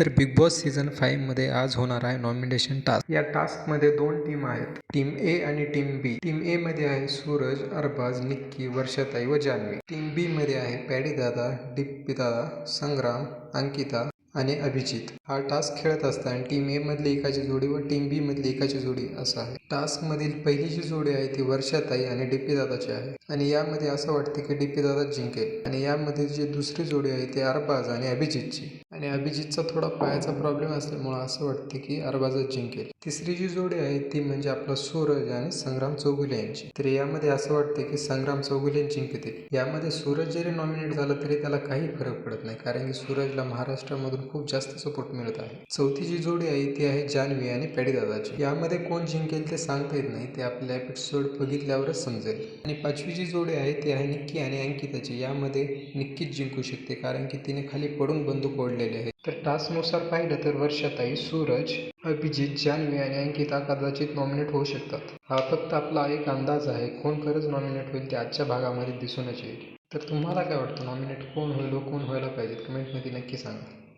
तर big boss season फाईव्हमध्ये आज होणार आहे नॉमिनेशन टास्क या टास्कमध्ये दोन टीम आहेत. टीम ए आणि टीम बी टीम ए मध्ये आहे सूरज अरबाज निक्की वर्षाताई व जान्हवी. टीम बी मध्ये आहे पॅडी दादा डिप्पी दादा संग्राम अंकिता आणि अभिजित. हा टास्क खेळत असताना टीम ए मधली एकाची जोडी व टीम बी मधली एकाची जोडी असं आहे. टास्क मधील पहिली जी जोडी आहे ती वर्षाताई आणि डीपी दादाची आहे. आणि यामध्ये असं वाटते की डीपी दादा जिंकेल. आणि यामध्ये जी दुसरी जोडी आहे ती अरबाज आणि अभिजितची. आणि अभिजितचा थोडा पायाचा प्रॉब्लेम असल्यामुळं असं वाटते की अरबाजच जिंकेल. तिसरी जी जोडी आहे ती म्हणजे आपला सूरज आणि संग्राम चौगुले यांची. तर यामध्ये असं वाटते की संग्राम चौगुले जिंकतील. यामध्ये सूरज जरी नॉमिनेट झाला तरी त्याला काही फरक पडत नाही कारण की सूरजला महाराष्ट्रामधून खूप जास्त सपोर्ट मिळत आहे. चौथी जी जोडी आहे ती आहे जान्हवी आणि पॅडीदादाची यामध्ये कोण जिंकेल ते सांगता येत नाही ते आपल्या एपिसोड बघितल्यावरच समजेल. आणि पाचवी जी जोडी आहे ती आहे निक्की आणि अंकिताची. यामध्ये निक्कीच जिंकू शकते कारण की तिने खाली पडून बंदूक ओढलेले आहे तर टास्कनुसार पाहिलं तर वर्षाताई सूरज अभिजित जान्हवी आणि अंकिता कदाचित नॉमिनेट होऊ शकतात. हा फक्त आपला एक अंदाज आहे. कोण खरंच नॉमिनेट होईल ते आजच्या भागामध्ये दिसूनच येईल. तर तुम्हाला काय वाटतं? नॉमिनेट कोण होईल व कोण व्हायला पाहिजे? कमेंटमध्ये नक्की सांगा.